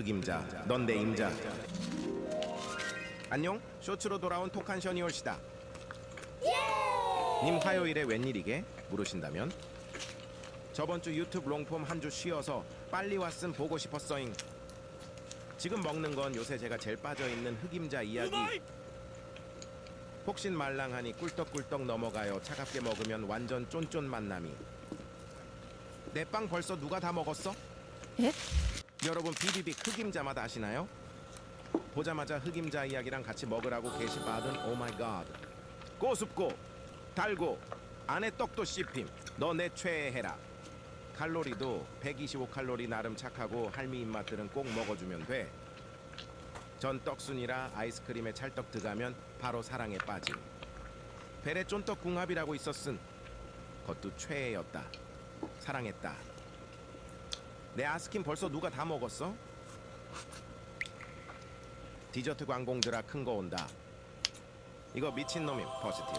흑임자, 넌 내 임자. 안녕, 쇼츠로 돌아온 톡한 셔니올시다. 님 화요일에 웬일이게? 물으신다면 저번 주 유튜브 롱폼 한 주 쉬어서 빨리 왔음 보고 싶었어잉. 지금 먹는 건 요새 제가 제일 빠져 있는 흑임자 이야기. 혹신 말랑하니 꿀떡꿀떡 넘어가요. 차갑게 먹으면 완전 쫀쫀 만남이. 내 빵 벌써 누가 다 먹었어? 예? 여러분 비비빅 흑임자맛 아시나요? 보자마자 흑임자 이야기랑 같이 먹으라고 게시받은 오마이갓 고습고 달고 안에 떡도 씹힘. 너 내 최애해라. 칼로리도 125칼로리 나름 착하고 할미 입맛들은 꼭 먹어주면 돼 전 떡순이라 아이스크림에 찰떡 들어가면 바로 사랑에 빠짐. 베레 쫀떡 궁합이라고 있었음. 그것도 최애였다. 사랑했다 내 아스킨 벌써 누가 다 먹었어? 디저트 광공들아 큰 거 온다. 이거 미친놈임 포지티브.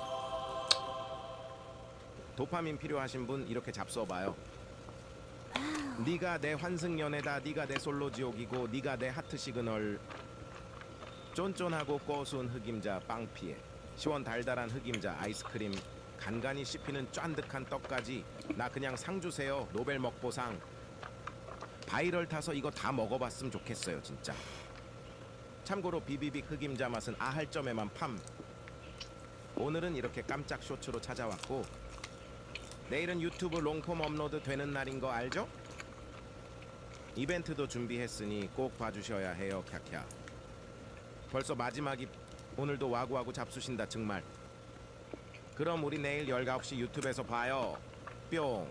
도파민 필요하신 분 이렇게 잡숴봐요. 네가 내 환승연애다. 네가 내 솔로 지옥이고 네가 내 하트 시그널. 쫀쫀하고 고소한 흑임자 빵피에 시원 달달한 흑임자 아이스크림 간간히 씹히는 쫀득한 떡까지 나 그냥 상 주세요 노벨 먹보상 바이럴 타서 이거 다 먹어봤으면 좋겠어요 진짜. 참고로 비비빅 흑임자 맛은 아할 점에만 팜. 오늘은 이렇게 깜짝 쇼츠로 찾아왔고 내일은 유튜브 롱폼 업로드 되는 날인 거 알죠? 이벤트도 준비했으니 꼭 봐주셔야 해요 캬캬. 벌써 마지막이 오늘도 와구와구 잡수신다 정말. 그럼 우리 내일 19시 유튜브에서 봐요. 뿅